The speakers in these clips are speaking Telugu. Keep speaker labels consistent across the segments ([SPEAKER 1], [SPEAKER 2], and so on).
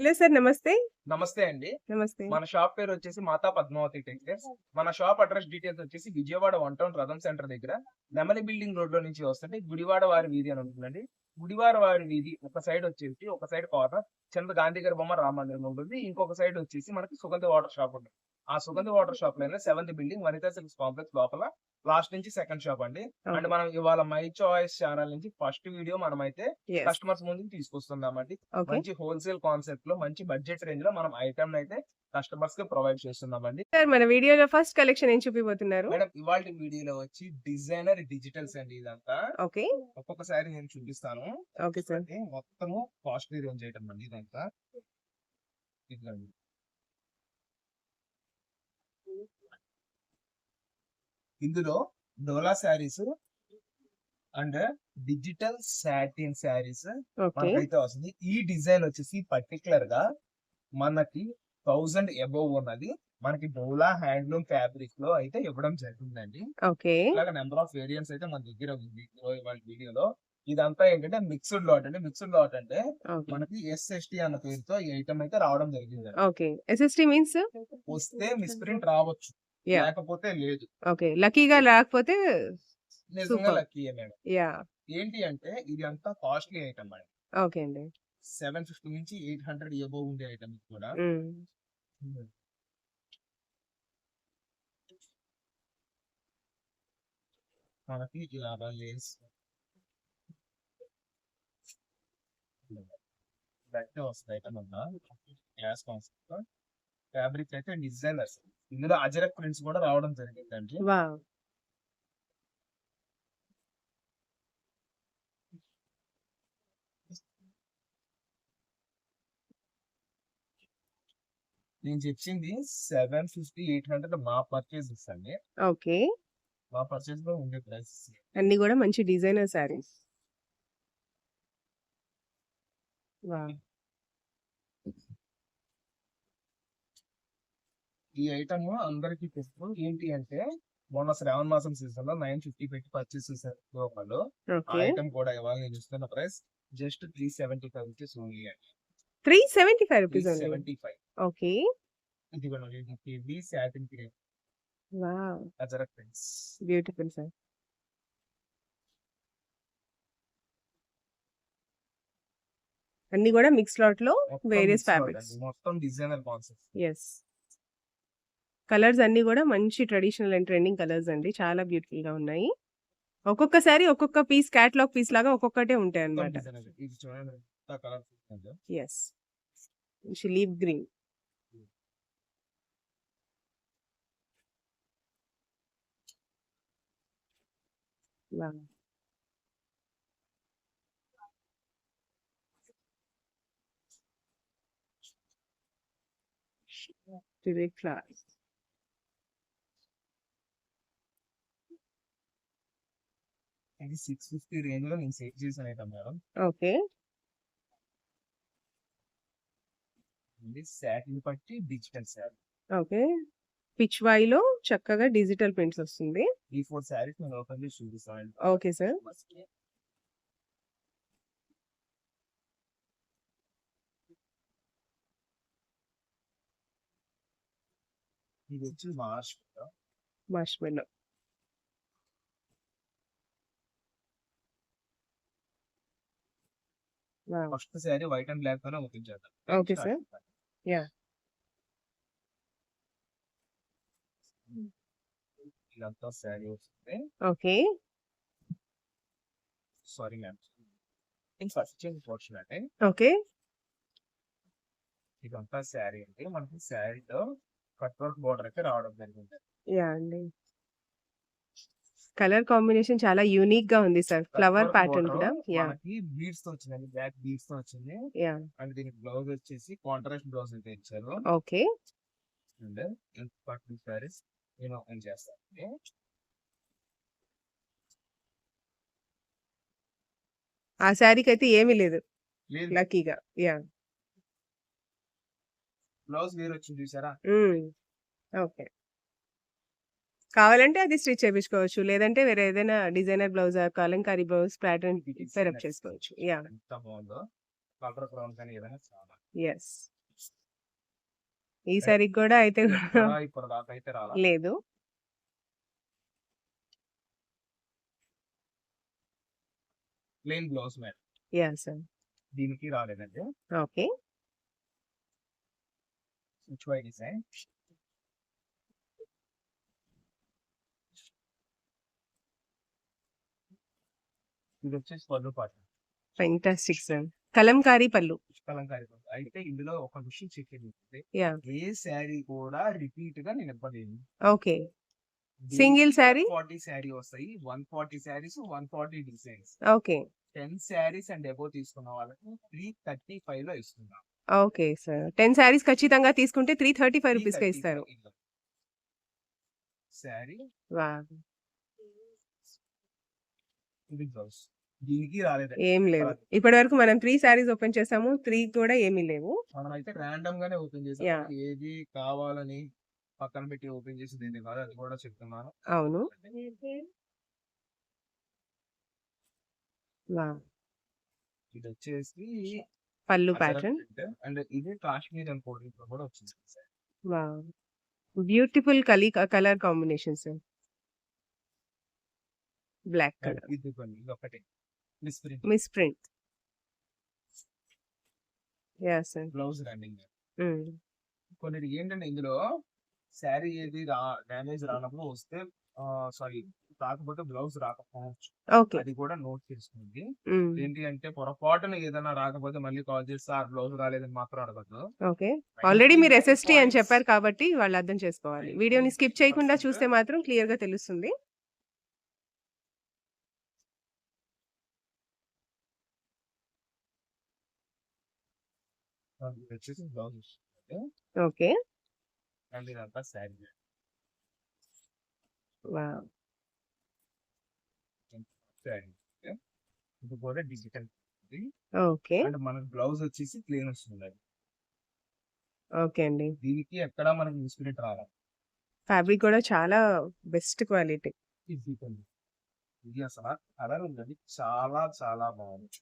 [SPEAKER 1] హలో సార్ నమస్తే.
[SPEAKER 2] నమస్తే అండి.
[SPEAKER 1] నమస్తే.
[SPEAKER 2] మన షాప్ పేరు వచ్చేసి మాతా పద్మావతి టెక్స్టైల్స్. మన షాప్ అడ్రస్ డీటెయిల్స్ వచ్చేసి Vijayawada one town Ratham centre దగ్గర నెమలి బిల్డింగ్ రోడ్లో నుంచి వస్తుంటే గుడివాడ వారి వీధి అని ఉంటుందండి. గుడివాడ వారి వీధి ఒక సైడ్ వచ్చేసి ఒక సైడ్ కార్నర్ చంద్ర గాంధీ గారి బొమ్మ రామ మందిరం ఉంటుంది. ఇంకొక సైడ్ వచ్చేసి మనకి సుగంధ వాటర్ షాప్ ఉంటుంది. ఆ Sugandha water షాప్లోనే seventh building Vanitha silks complex లోపల లాస్ట్ నుంచి సెకండ్ షాప్ అండి. అండ్ మనం ఇవాళ మై చాయిస్ ఛానల్ నుంచి ఫస్ట్ వీడియో మనం అయితే. కస్టమర్స్ ముందుకు తీసుకొస్తున్నామండి.
[SPEAKER 1] ఓకే.
[SPEAKER 2] మంచి హోల్సేల్ కాన్సెప్ట్లో మంచి బడ్జెట్ రేంజ్లో మనం ఐటమ్ అయితే కస్టమర్స్కి ప్రొవైడ్ చేస్తున్నామండి.
[SPEAKER 1] సార్ మన వీడియోలో ఫస్ట్ కలెక్షన్ ఏం చూపిపోతున్నారు
[SPEAKER 2] మేడం ఇవాళ వీడియోలో వచ్చి డిజైనర్ డిజిటల్స్ అండి ఇదంతా.
[SPEAKER 1] ఓకే.
[SPEAKER 2] ఒక్కొక్కసారి నేను చూపిస్తాను.
[SPEAKER 1] ఓకే సార్
[SPEAKER 2] మొత్తము కాస్ట్లీ రేంజ్ ఐటమ్ అండి ఇదంతా. ఇదిగోండి. ఇందులో dola saris and digital satin saris మనకైతే వస్తుంది. ఈ డిజైన్ వచ్చేసి పర్టికులర్గా మనకి థౌజండ్ అబోవ్ ఉన్నది. మనకి డోలా హ్యాండ్లూమ్ ఫ్యాబ్రిక్లో అయితే ఇవ్వడం జరుగుతుందండి
[SPEAKER 1] ఓకే.
[SPEAKER 2] అలాగే నెంబర్ ఆఫ్ వేరియంట్స్ అయితే మన దగ్గర ఉంది. వీడియోలో. ఇదంతా ఏంటంటే మిక్స్డ్ లాట్ అంటే మిక్స్డ్ లాట్ అంటే మనకి ఎస్ఎస్టి అన్న పేరుతో ఈ ఐటమ్ అయితే రావడం జరిగింది
[SPEAKER 1] ఓకే. ఎస్ఎస్టీ మీన్స్
[SPEAKER 2] వస్తే మిస్ప్రింట్ రావచ్చు. లేకపోతే లేదు.
[SPEAKER 1] ఓకే. లక్కీగా లేకపోతే
[SPEAKER 2] నిజంగా. Lucky madam.
[SPEAKER 1] యా
[SPEAKER 2] ఏంటి అంటే ఇది అంతా కాస్ట్లీ ఐటమ్ మేడం.
[SPEAKER 1] ఓకే అండి.
[SPEAKER 2] సెవెన్ ఫిఫ్టీ నుంచి ఎయిట్ హండ్రెడ్ ఎబోవ్ ఉండే ఐటమ్ కూడా. మనకి ఇలాగా లేస్. బట్టే వస్తాయి ఐటమ్ అంతా గ్యాస్ కాన్సెప్ట్. ఫ్యాబ్రిక్ అయితే డిజైనర్స్. ఇందులో అజరక్ ప్రింట్స్ కూడా రావడం జరిగిందండి.
[SPEAKER 1] వావ్.
[SPEAKER 2] నేను చెప్పింది సెవెన్ ఫిఫ్టీ ఎయిట్ హండ్రెడ్ మా పర్చేస్ అండి.
[SPEAKER 1] ఓకే.
[SPEAKER 2] మా పర్చేస్లో ఉండే ప్రైస్
[SPEAKER 1] అన్ని కూడా మంచి డిజైనర్ శారీస్. వావ్.
[SPEAKER 2] ఈ ఐటమ్ అందరికి తెలుసు. ఏంటి అంటే మొన్న శ్రావణ మాసం సీజన్లో నైన్ ఫిఫ్టీ పెట్టి పర్చేస్ చేశారు వాళ్ళు ఐటమ్ కూడా ఇవాళ నేను ఇస్తున్న price just three seventy five rupees only
[SPEAKER 1] three seventy five rupees అండి
[SPEAKER 2] సెవెంటీ ఫైవ్
[SPEAKER 1] ఓకే
[SPEAKER 2] ఇది కూడా heavy satin cream
[SPEAKER 1] wow.
[SPEAKER 2] Ajrak prints
[SPEAKER 1] beautiful sir అన్ని కూడా మిక్స్ లాట్లో వేరియస్ ఫ్యాబ్రిక్స్
[SPEAKER 2] మొత్తం డిజైనర్ కాన్సెప్ట్
[SPEAKER 1] ఎస్ కలర్స్ అన్ని కూడా మంచి ట్రెడిషనల్ అండ్ ట్రెండింగ్ కలర్స్ అండి. చాలా బ్యూటిఫుల్గా ఉన్నాయి. ఒక్కొక్కసారి ఒక్కొక్క పీస్ క్యాట్లాగ్ పీస్ లాగా ఒక్కొక్కటే ఉంటాయి
[SPEAKER 2] colour
[SPEAKER 1] yes leaf green flowers.
[SPEAKER 2] ఇది సిక్స్ ఫిఫ్టీ రేంజ్లో నేను సేవ్ చేసిన ఐటమ్ మేడం.
[SPEAKER 1] ఓకే.
[SPEAKER 2] ఇది సాటిన్ పట్టి డిజిటల్ శారీ.
[SPEAKER 1] ఓకే. పిచ్లో చక్కగా డిజిటల్ ప్రింట్స్ వస్తుంది.
[SPEAKER 2] ఈ ఫోర్ శారీస్ నేను ఓపెన్ చేసి చూపిస్తాను
[SPEAKER 1] ఓకే సార్.
[SPEAKER 2] ఇది వచ్చి march
[SPEAKER 1] marshmallow
[SPEAKER 2] first sari white and black తోనే ఓపెన్ చేద్దాం
[SPEAKER 1] ఓకే సార్. Yeah.
[SPEAKER 2] ఇదంతా శారీ వస్తుంది.
[SPEAKER 1] Okay.
[SPEAKER 2] Sorry ma'am first portion అంటే
[SPEAKER 1] ఓకే.
[SPEAKER 2] ఇదంతా శారీ అంటే మనకి శారీలో కట్ వర్క్ బోర్డర్ అయితే రావడం జరిగింది.
[SPEAKER 1] యా అండి. కలర్ కాంబినేషన్ చాలా యూనిక్గా ఉంది సార్. ఫ్లవర్ ప్యాటర్న్ కూడా. యా.
[SPEAKER 2] బీడ్స్తో వచ్చిందండి బ్లాక్ బీడ్స్తో వచ్చింది
[SPEAKER 1] యా.
[SPEAKER 2] అండ్ దీనికి బ్లౌజ్ వచ్చేసి కాంట్రాస్ట్ బ్లౌజ్ అయితే ఇచ్చారు.
[SPEAKER 1] ఓకే.
[SPEAKER 2] అండ్ పట్టు శారీస్ నేను ఓపెన్ చేస్తాను
[SPEAKER 1] ఆ శారీకి అయితే ఏమీ లేదు.
[SPEAKER 2] లేదు.
[SPEAKER 1] లక్కీగా. యా.
[SPEAKER 2] బ్లౌజ్ వేరు వచ్చింది చూసారా
[SPEAKER 1] ఓకే. కావాలంటే అది స్టిచ్ చేయించుకోవచ్చు లేదంటే వేరే ఏదైనా designer blouse Kalamkari blouse pattern setup చేసుకోవచ్చు యా యెస్. ఈ సారీకి
[SPEAKER 2] కూడా అయితే.
[SPEAKER 1] లేదు.
[SPEAKER 2] Plain blouse madam.
[SPEAKER 1] Yeah! Sir.
[SPEAKER 2] దీనికి రాలేదండి.
[SPEAKER 1] ఓకే.
[SPEAKER 2] H Y design. ఇదొచ్చేసి పళ్ళు పాట.
[SPEAKER 1] Fantastic sir. కలంకారీ పళ్ళు.
[SPEAKER 2] కలంకారీ పళ్ళు. అయితే ఇందులో ఒక విషయం చెక్! ఏ శారీ కూడా రిపీట్‌గా నేను ఇవ్వలేను.
[SPEAKER 1] ఓకే. సింగిల్ శారీ?
[SPEAKER 2] 140 శారీ వస్తాయి. 140 saris, 140 designs.
[SPEAKER 1] Okay.
[SPEAKER 2] 10 saris and above తీసుకున్న వాళ్ళకి 335లో ఇస్తున్నాం.
[SPEAKER 1] Okay sir. 10 శారీస్ ఖచ్చితంగా తీసుకుంటే 335 రూపీస్‌కే ఇస్తారు.
[SPEAKER 2] 335 శారీ
[SPEAKER 1] వావ్!
[SPEAKER 2] ఇది బ్లౌజ్. దీనికి రాలేదండి.
[SPEAKER 1] ఏం లేవు.
[SPEAKER 2] రాలేదు.
[SPEAKER 1] ఇప్పటివరకు మనం 3 శారీస్ ఓపెన్ చేసాము. 3 కూడా ఏమీ లేవు.
[SPEAKER 2] మనమైతే రాండమ్ గానే ఓపెన్ చేసాం. ఏది కావాలని పక్కన పెట్టి ఓపెన్ చేసింది ఏది కాదు. అది కూడా చెప్తున్నాను.
[SPEAKER 1] అవును. వావ్!
[SPEAKER 2] ఇదొచ్చేసి
[SPEAKER 1] పళ్ళు ప్యాటర్న్.
[SPEAKER 2] అండ్ ఇది కాశ్మీర్ అండ్ కూడా వచ్చింది.
[SPEAKER 1] బ్యూటిఫుల్ కలి colour combination sir. Black colour.
[SPEAKER 2] Misprint. Blouse running. కొన్ని ఏంటంటే ఇందులో శారీ ఏది రా డ్యామేజ్ రానప్పుడు వస్తే సారీ రాకపోతే బ్లౌజ్ రాకపోవచ్చు.
[SPEAKER 1] ఓకే.
[SPEAKER 2] అది కూడా నోట్ చేసుకోండి. ఏంటి అంటే పొరపాటున ఏదైనా రాకపోతే మళ్ళీ కాల్ చేసి సార్ బ్లౌజ్ రాలేదని మాత్రం అడగొద్దు.
[SPEAKER 1] ఓకే. ఆల్రెడీ మీరు
[SPEAKER 2] 99
[SPEAKER 1] ఎస్ఎస్‌టీ అని. చెప్పారు కాబట్టి వాళ్ళు అర్థం చేసుకోవాలి. వీడియోని స్కిప్ చేయకుండా చూస్తే మాత్రం క్లియర్‌గా తెలుస్తుంది.
[SPEAKER 2] ఇది వచ్చేసి బ్లౌజ్ వస్తుంది.
[SPEAKER 1] ఓకే.
[SPEAKER 2] కూడా డిజిటల్.
[SPEAKER 1] ఓకే.
[SPEAKER 2] అండ్ మనకి బ్లౌజ్ వచ్చేసి ప్లెయిన్ వస్తుంది.
[SPEAKER 1] ఓకే అండి.
[SPEAKER 2] దీనికి ఎక్కడ మనకి మిస్ ప్రింట్ రాదు.
[SPEAKER 1] ఫ్యాబ్రిక్ కూడా చాలా బెస్ట్ క్వాలిటీ.
[SPEAKER 2] ఇది అసల కలర్ ఉందండి. చాలా చాలా బాగుంది.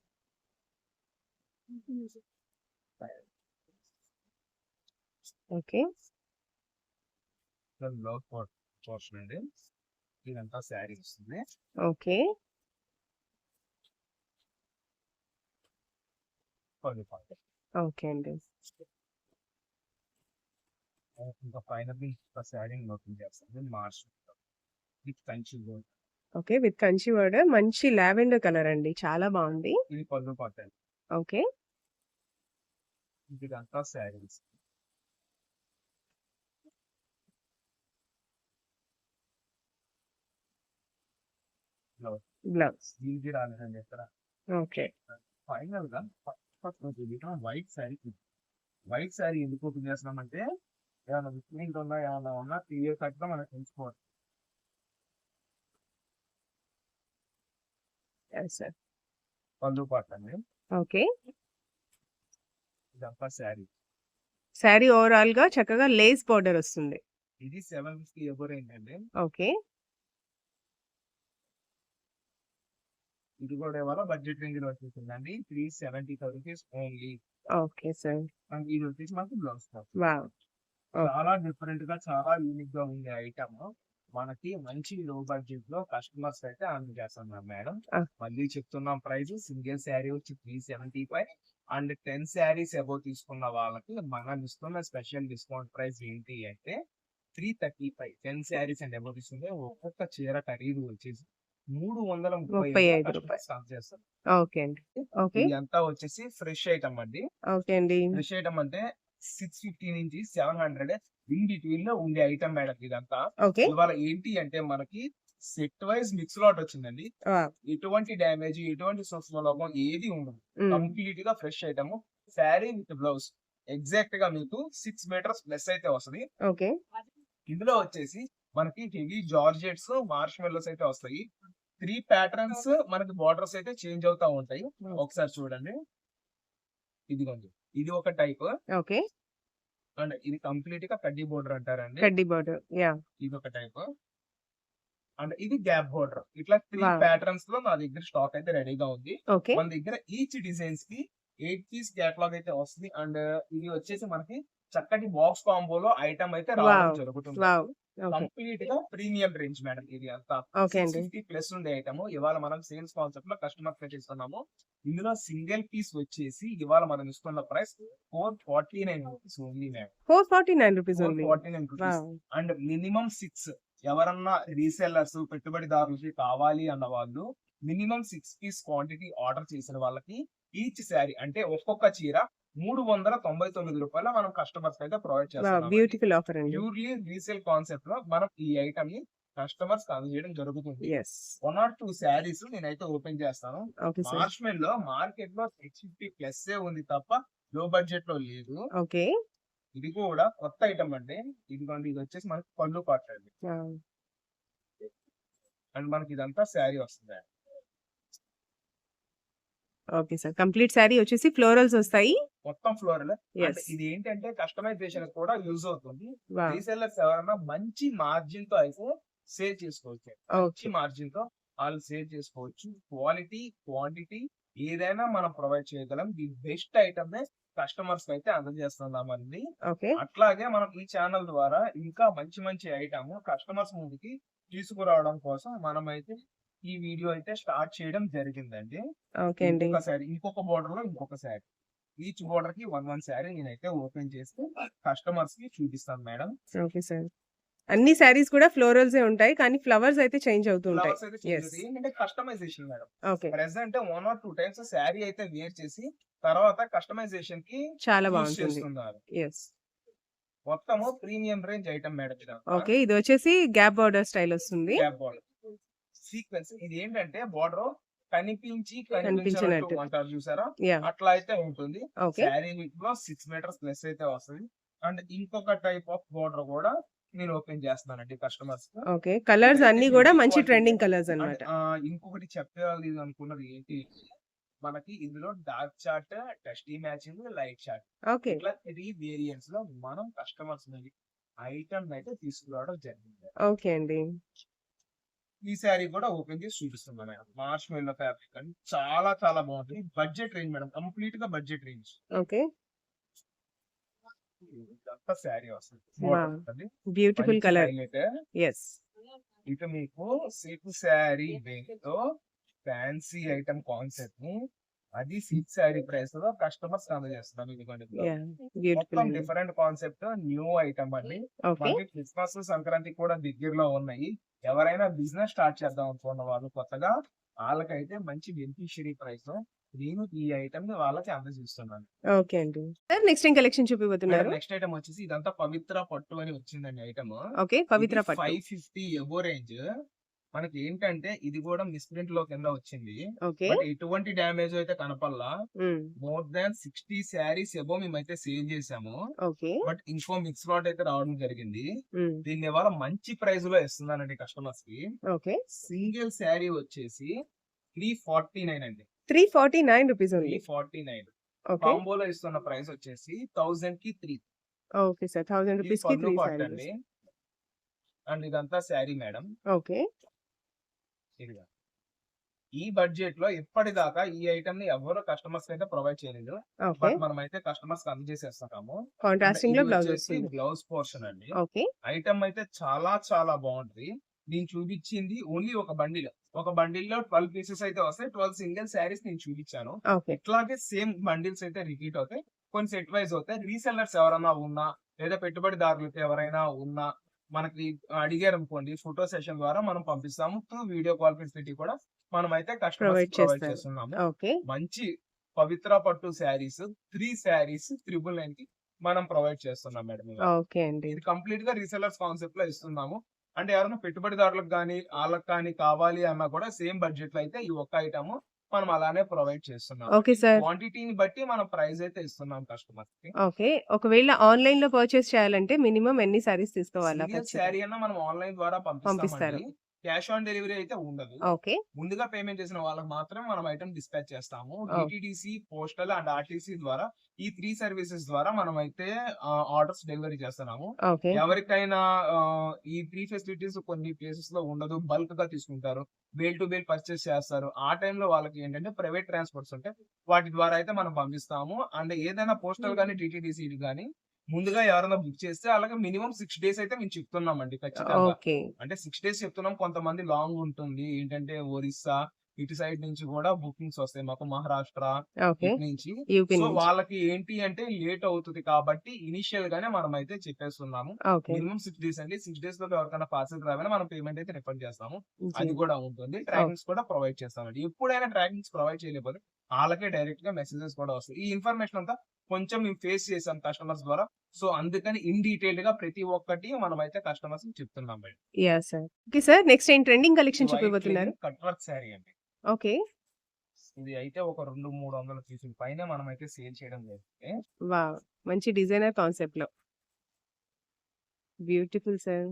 [SPEAKER 1] ఓకే.
[SPEAKER 2] బ్లౌజ్ పోర్ పోర్షన్ అండి. ఇదంతా శారీ వస్తుంది.
[SPEAKER 1] ఓకే. ఓకే అండి.
[SPEAKER 2] ఇంకా ఫైనల్లీ ఒక శారీ ఓపెన్ చేస్తాను. March with Kanchi gold.
[SPEAKER 1] Okay. With Kanchi word మంచి లావెండర్ కలర్ అండి. చాలా బావుంది.
[SPEAKER 2] ఇది పళ్ళు పాట.
[SPEAKER 1] ఓకే.
[SPEAKER 2] ఇదంతా శారీస్. బ్లౌజ్. దీనికి రాలేదండి ఎక్కడ.
[SPEAKER 1] ఓకే.
[SPEAKER 2] ఫైనల్గా ఫస్ట్ చూపించడం వైట్ శారీ వైట్ శారీ ఎందుకు ఓపెన్ చేస్తున్నామంటే ఏమైనా మిస్ప్రింట్ ఉన్నా ఏమైనా ఉన్నా క్లియర్ కట్గా మనం తెలుసుకోవాలి
[SPEAKER 1] సార్.
[SPEAKER 2] పళ్ళు పాట అండి
[SPEAKER 1] ఓకే.
[SPEAKER 2] ఇదంతా శారీ
[SPEAKER 1] శారీ ఓవరాల్‌గా చక్కగా లేస్ బోర్డర్ వస్తుంది.
[SPEAKER 2] ఇది సెవెన్ ఫిఫ్టీ ఎవరు ఏంటండి
[SPEAKER 1] ఓకే.
[SPEAKER 2] ఇది కూడా ఇవాళ బడ్జెట్ రేంజ్లో వచ్చేసిందండి. Three seventy five rupees only
[SPEAKER 1] okay sir.
[SPEAKER 2] And ఇది వచ్చేసి మనకి బ్లౌజ్. చాలా డిఫరెంట్గా చాలా యూనిక్గా ఉండే ఐటమ్ మనకి మంచి లో బడ్జెట్లో కస్టమర్స్ అయితే అందజేస్తున్నాం మేడం
[SPEAKER 1] ఆ.
[SPEAKER 2] మళ్ళీ చెప్తున్నాం ప్రైస్ సింగిల్ శారీ వచ్చి three seventy five and ten saris above తీసుకున్న వాళ్ళకి మనం ఇస్తున్న స్పెషల్ డిస్కౌంట్ ప్రైస్ ఏంటి అంటే three thirty five ten saris and above తీసుకుంటే ఒక్కొక్క చీర ఖరీదు వచ్చేసి మూడు వందల
[SPEAKER 1] ముప్పై ఐదు రూపాయలు. ఓకే అండి. ఓకే.
[SPEAKER 2] ఇదంతా వచ్చేసి ఫ్రెష్ ఐటమ్ అండి
[SPEAKER 1] ఓకే అండి.
[SPEAKER 2] ఫ్రెష్ ఐటమ్ అంటే సిక్స్ ఫిఫ్టీ నుంచి సెవెన్ హండ్రెడ్ ఇన్ బిట్వీన్లో ఉండే ఐటమ్ మేడం ఇదంతా. ఇవాళ ఏంటి అంటే మనకి సెట్ వైజ్ మిక్స్ లాట్ వచ్చిందండి! ఎటువంటి డ్యామేజ్ ఎటువంటి సూక్ష్మ లోపం ఏది ఉండదు. కంప్లీట్గా fresh item sari with blouse ఎగ్జాక్ట్గా మీకు సిక్స్ మీటర్స్ ప్లస్ అయితే వస్తది. ఇందులో వచ్చేసి మనకి హెవీ జార్జెట్స్ మార్ష్ మెల్లోస్ అయితే వస్తాయి త్రీ ప్యాటర్న్స్ మనకి బార్డర్స్ అయితే చేంజ్ అవుతా ఉంటాయి ఒకసారి చూడండి ఇదిగోండి ఇది ఒక టైప్
[SPEAKER 1] ఓకే.
[SPEAKER 2] అండ్ ఇది కంప్లీట్గా కడ్డీ బోర్డర్ అంటారండి
[SPEAKER 1] కడ్డీ బోర్డర్. యాహ్!
[SPEAKER 2] ఇది ఒక టైప్ అండ్ ఇది గ్యాప్ బోర్డర్ ఇట్లా త్రీ. ప్యాటర్న్స్లో నా దగ్గర స్టాక్ అయితే రెడీగా ఉంది. మన దగ్గర ఈచ్ డిజైన్స్కి ఎయిట్ పీస్ కేటలాగ్ అయితే వస్తుంది అండ్ ఇది వచ్చేసి మనకి చక్కటి బాక్స్ కాంబోలో ఐటమ్ అయితే రావడం. జరుగుతుంది కంప్లీట్గా ప్రీమియం రేంజ్ మేడం ఇది అంతా. ఫిఫ్టీ ప్లస్ ఉండే ఐటమ్. ఇవాళ మనం సేల్స్ కాన్సెప్ట్లో కస్టమర్కి ఇస్తున్నాము ఇందులో సింగిల్ పీస్ వచ్చేసి ఇవాళ మనం ఇస్తున్న price four forty nine rupees only madam.
[SPEAKER 1] Four forty nine rupees
[SPEAKER 2] forty nine rupees. And minimum six ఎవరన్నా రీసెల్లర్స్ పెట్టుబడిదారులకి కావాలి అన్న వాళ్ళు minimum six piece quantity order చేసిన వాళ్ళకి ఈచ్ శారీ అంటే ఒక్కొక్క చీర మూడు వందల తొంభై తొమ్మిది రూపాయల మనం కస్టమర్స్ అయితే ప్రొవైడ్ చేస్తాం
[SPEAKER 1] బ్యూటిఫుల్ ఆఫర్ అండి.
[SPEAKER 2] ప్యూర్లీ రీసేల్ కాన్సెప్ట్లో మనం ఈ ఐటమ్ని కస్టమర్స్ అందజేయడం జరుగుతుంది. వన్ ఆర్ టూ శారీస్ నేనైతే ఓపెన్ చేస్తాను. మార్చ్మెల్లో మార్కెట్లో సిక్స్ ఫిఫ్టీ ప్లస్ ఉంది తప్ప లో బడ్జెట్లో లేదు.
[SPEAKER 1] ఓకే
[SPEAKER 2] ఇది కూడా కొత్త ఐటమ్ అండి. ఇదిగోండి ఇది వచ్చేసి మనకి పళ్ళు పాట అండి. అండ్ మనకి ఇదంతా శారీ వస్తుంది.
[SPEAKER 1] ఓకే సార్ కంప్లీట్ శారీ వచ్చేసి ఫ్లోరల్స్ వస్తాయి.
[SPEAKER 2] మొత్తం ఫ్లోరల్ ఇది ఏంటంటే కస్టమైజేషన్ కూడా యూజ్ అవుతుంది. రీసెల్లర్స్ ఎవరైనా మంచి మార్జిన్తో అయితే సేల్ చేసుకోవచ్చు. మంచి మార్జిన్తో వాళ్ళు సేల్ చేసుకోవచ్చు. క్వాలిటీ క్వాంటిటీ ఏదైనా మనం ప్రొవైడ్ చేయగలం. ది బెస్ట్ ఐటమ్ కస్టమర్స్ అయితే అందజేస్తున్నామండి. అట్లాగే మనం ఈ ఛానల్ ద్వారా ఇంకా మంచి మంచి ఐటమ్ కస్టమర్స్ ముందుకి తీసుకురావడం కోసం మనం అయితే ఈ వీడియో అయితే స్టార్ట్ చేయడం జరిగిందండి.
[SPEAKER 1] అండి.
[SPEAKER 2] ఇంకొక బోర్డర్లో ఇంకొక శారీ ఈచ్ బోర్డర్కి వన్ వన్ శారీ నేనైతే ఓపెన్ చేసి కస్టమర్స్కి చూపిస్తాను మేడం.
[SPEAKER 1] Okay sir. అన్ని శారీస్ కూడా ఫ్లోరల్స్ ఉంటాయి కానీ ఫ్లవర్స్ అయితే చేంజ్ అవుతూ ఉంటాయి.
[SPEAKER 2] ఏంటంటే customisation madam.
[SPEAKER 1] Okay.
[SPEAKER 2] Present one or two times sari అయితే వేర్ చేసి తర్వాత కస్టమైజేషన్కి
[SPEAKER 1] చాలా బాగుంటుంది.
[SPEAKER 2] మొత్తము ప్రీమియం రేంజ్ ఐటమ్ మేడం ఇది
[SPEAKER 1] ఓకే ఇది వచ్చేసి గ్యాప్ బార్డర్ స్టైల్ వస్తుంది.
[SPEAKER 2] బార్డర్ సీక్వెన్స్ ఇది ఏంటంటే బార్డర్ కనిపించి
[SPEAKER 1] కనిపించినట్టు.
[SPEAKER 2] అంటారు చూసారా? అట్లా అయితే ఉంటుంది. శారీ లో సిక్స్ మీటర్స్ ప్లస్ అయితే వస్తుంది. అండ్ ఇంకొక టైప్ ఆఫ్ బోర్డర్ కూడా నేను ఓపెన్ చేస్తున్నానండి కస్టమర్స్
[SPEAKER 1] ఓకే కలర్స్ అన్ని కూడా మంచి. ట్రెండింగ్ కలర్స్ అన్నమాట.
[SPEAKER 2] ఇంకొకటి చెప్పాలి అనుకున్నది ఏంటి? మనకి ఇందులో డార్క్ చార్ట్ టెస్టీ మ్యాచింగ్ లైట్ చార్ట్
[SPEAKER 1] ఓకే
[SPEAKER 2] ఇట్లా త్రీ వేరియంట్స్లో మనం కస్టమర్స్ ఐటమ్ అయితే తీసుకురావడం జరిగింది.
[SPEAKER 1] ఓకే అండి.
[SPEAKER 2] ఈ శారీ కూడా ఓపెన్ చేసి చూపిస్తున్నాను మేడం. మార్చ్ మెల్లో ఫ్యాబ్రిక్ అని చాలా చాలా బాగుంటుంది బడ్జెట్ రేంజ్ మేడం. కంప్లీట్గా బడ్జెట్ రేంజ్
[SPEAKER 1] ఓకే.
[SPEAKER 2] శారీ వస్తుంది.
[SPEAKER 1] Beautiful colour. ఎస్
[SPEAKER 2] ఇక మీకు సిల్క్ శారీ తో ఫ్యాన్సీ ఐటమ్ కాన్సెప్ట్ని అది సిల్క్ శారీ ప్రైస్లో కస్టమర్స్ అందజేస్తున్నాం ఇదిగోండి మొత్తం డిఫరెంట్ కాన్సెప్ట్ న్యూ ఐటమ్ అండి. మనకి క్రిస్మస్ సంక్రాంతి కూడా దగ్గరలో ఉన్నాయి. ఎవరైనా బిజినెస్ స్టార్ట్ చేద్దాం అనుకున్న వాళ్ళు కొత్తగా వాళ్ళకైతే మంచి బెనిఫిషియరీ ప్రైస్ నేను ఈ ఐటమ్ని వాళ్ళకి అందజేస్తున్నాను.
[SPEAKER 1] ఓకే అండి. సార్ నెక్స్ట్ ఏం కలెక్షన్ చూపిపోతున్నారు
[SPEAKER 2] నెక్స్ట్ ఐటమ్ వచ్చేసి ఇదంతా పవిత్ర పట్టు అని వచ్చిందండి ఐటమ్
[SPEAKER 1] ఓకే పవిత్ర పట్టు.
[SPEAKER 2] ఫైవ్ ఫిఫ్టీ ఎబో రేంజ్ మనకి ఏంటంటే ఇది కూడా మిస్ప్రింట్లో కింద వచ్చింది. బట్ ఎటువంటి డ్యామేజ్ అయితే కనపల్లా more than sixty saris above మేమైతే సేల్ చేసాము బట్ ఇంకో మిక్స్ లాట్ అయితే రావడం జరిగింది. దీన్ని ఇవాళ మంచి ప్రైస్లో ఇస్తున్నానండి కస్టమర్స్కి
[SPEAKER 1] ఓకే.
[SPEAKER 2] సింగిల్ శారీ వచ్చేసి త్రీ ఫార్టీ నైన్ అండి.
[SPEAKER 1] Three forty nine rupees
[SPEAKER 2] three forty nine. కాంబోలో ఇస్తున్న ప్రైస్ వచ్చేసి థౌసండ్కి త్రీ.
[SPEAKER 1] Okay sir. థౌసండ్ రూపీస్కి త్రీ
[SPEAKER 2] అండ్ ఇదంతా శారీ మేడం.
[SPEAKER 1] ఓకే.
[SPEAKER 2] ఇదిగా. ఈ బడ్జెట్లో ఇప్పటిదాకా ఈ ఐటమ్ని ఎవరు కస్టమర్స్ అయితే ప్రొవైడ్ చేయలేదు. బట్ మనం అయితే కస్టమర్స్ అందజేసేస్తున్నాము
[SPEAKER 1] కాంట్రాస్టింగ్లో బ్లౌజ్
[SPEAKER 2] పోర్షన్ అండి. ఐటమ్ అయితే చాలా చాలా బాగుంటుంది. నేను చూపించింది ఓన్లీ ఒక బండిల్. ఒక బండిల్లో ట్వెల్వ్ పీసెస్ అయితే వస్తాయి. ట్వెల్వ్ సింగిల్ శారీస్ నేను చూపించాను. ఇట్లాగే సేమ్ బండిల్స్ అయితే రిపీట్ అవుతాయి. కొన్ని సెట్ వైజ్ అవుతాయి. రీసెల్లర్స్ ఎవరైనా ఉన్నా లేదా పెట్టుబడిదారులకి ఎవరైనా ఉన్నా మనకి అడిగారు అనుకోండి ఫోటో సెషన్ ద్వారా మనం పంపిస్తాము. త్రూ వీడియో కాల్ ఫెసిలిటీ కూడా మనం అయితే కస్టమర్ ప్రొవైడ్. చేస్తున్నాము. మంచి పవిత్ర పట్టు శారీస్ త్రీ శారీస్ త్రిబుల్ నైన్కి మనం ప్రొవైడ్ చేస్తున్నాం మేడం
[SPEAKER 1] ఓకే అండి.
[SPEAKER 2] ఇది కంప్లీట్గా రీసెలర్స్ కాన్సెప్ట్లో ఇస్తున్నాము. అంటే ఎవరైనా పెట్టుబడిదారులకు కానీ వాళ్ళకి కానీ కావాలి అన్నా కూడా సేమ్ బడ్జెట్లో అయితే ఈ ఒక్క ఐటమ్ మనం అలానే ప్రొవైడ్ చేస్తున్నాం.
[SPEAKER 1] Okay sir.
[SPEAKER 2] క్వాంటిటీని బట్టి మనం ప్రైస్ అయితే ఇస్తున్నాం కస్టమర్స్కి
[SPEAKER 1] ఓకే. ఒకవేళ ఆన్లైన్లో పర్చేస్ చేయాలంటే మినిమం ఎన్ని సారీస్ తీసుకోవాలా
[SPEAKER 2] శారీ అన్న మనం ఆన్లైన్ ద్వారా
[SPEAKER 1] పంపిస్తారు.
[SPEAKER 2] క్యాష్ ఆన్ డెలివరీ అయితే ఉండదు.
[SPEAKER 1] ఓకే.
[SPEAKER 2] ముందుగా పేమెంట్ చేసిన వాళ్ళకి మాత్రం మనం ఐటమ్ డిస్పాచ్ చేస్తాము! డిటిడిసి పోస్టల్ అండ్ ఆర్టీసీ ద్వారా ఈ త్రీ సర్వీసెస్ ద్వారా మనం అయితే ఆర్డర్స్ డెలివరీ చేస్తున్నాము. ఎవరికైనా ఈ త్రీ ఫెసిలిటీస్ కొన్ని ప్లేసెస్లో ఉండదు. బల్క్గా తీసుకుంటారు. బేల్ టు బేల్ పర్చేస్ చేస్తారు. ఆ టైంలో వాళ్ళకి ఏంటంటే ప్రైవేట్ ట్రాన్స్పోర్ట్స్ ఉంటాయి. వాటి ద్వారా అయితే మనం పంపిస్తాము. అండ్ ఏదైనా పోస్టల్ కానీ టీటీడీసీ కానీ ముందుగా ఎవరైనా బుక్ చేస్తే అలాగే మినిమం సిక్స్ డేస్ అయితే మేము చెప్తున్నామండి ఖచ్చితంగా. అంటే సిక్స్ డేస్ చెప్తున్నాం కొంతమంది లాంగ్ ఉంటుంది. ఏంటంటే ఒరిస్సా ఇటు సైడ్ నుంచి కూడా బుకింగ్స్ వస్తాయి. మాకు మహారాష్ట్ర నుంచి. సో. వాళ్ళకి ఏంటి అంటే లేట్ అవుతుంది కాబట్టి ఇనిషియల్ గానే మనం అయితే చెప్పేస్తున్నాము. మినిమం సిక్స్ డేస్ అండి. సిక్స్ డేస్లో ఎవరికైనా పార్సల్ రావాలని మనం పేమెంట్ అయితే రిఫండ్ చేస్తాము. అది కూడా ఉంటుంది. ట్రాకింగ్స్ కూడా ప్రొవైడ్ చేస్తామండి. ఎప్పుడైనా ట్రాకింగ్స్ ప్రొవైడ్ చేయలేకపోతే వాళ్ళకే డైరెక్ట్గా మెసేజెస్ కూడా వస్తాయి ఈ ఇన్ఫర్మేషన్ అంతా కొంచెం మేము ఫేస్ చేసాం కస్టమర్స్ ద్వారా సో అందుకని ఇన్ డీటెయిల్డ్గా ప్రతి ఒక్కటి మనం అయితే కస్టమర్స్ చెప్తున్నాం madam!
[SPEAKER 1] Sir. Okay sir. Next ఏం ట్రెండింగ్ కలెక్షన్ చూపియబోతున్నారు?
[SPEAKER 2] కట్ వర్క్ శారీ అండి
[SPEAKER 1] ఓకే.
[SPEAKER 2] ఇది అయితే ఒక రెండు మూడు వందల పీసుల పైన మనం అయితే సేల్ చేయడం జరిగింది
[SPEAKER 1] వావ్! మంచి డిజైనర్ కాన్సెప్ట్‌లో. Beautiful sir.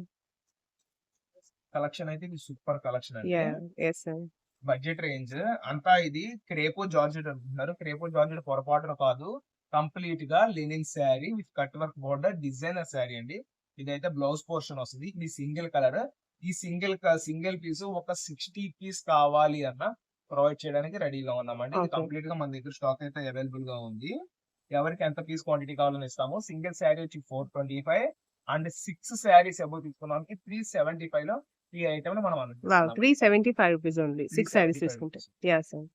[SPEAKER 2] కలెక్షన్ అయితే ఇది సూపర్ కలెక్షన్ అండి!
[SPEAKER 1] Yes sir.
[SPEAKER 2] Budget range. అంతా ఇది క్రేపో జార్జెట్ అంటున్నారు క్రేపో జార్జెట్ పొరపాటున కాదు. కంప్లీట్గా linen sari with cut work border designer sari అండి. ఇదైతే బ్లౌజ్ పోర్షన్ వస్తుంది. ఇది సింగిల్ కలర్. ఈ సింగిల్ సింగిల్ పీస్ ఒక సిక్స్టీ పీస్ కావాలి అన్న ప్రొవైడ్ చేయడానికి రెడీగా ఉన్నామండి. ఇది. కంప్లీట్గా మన దగ్గర స్టాక్ అయితే అవైలబుల్గా ఉంది. ఎవరికి ఎంత పీస్ క్వాంటిటీ కావాలని ఇస్తాము సింగిల్ శారీ వచ్చి four twenty five and six saris above తీసుకున్నానికి three seventy ఫైవ్లో ఈ ఐటమ్ మనం
[SPEAKER 1] వావ్!
[SPEAKER 2] అందిస్తున్నాం
[SPEAKER 1] 375 రూపీస్ ఓన్లీ. 6 సారీస్
[SPEAKER 2] 375
[SPEAKER 1] తీసుకుంటే. యాహ్! సార్.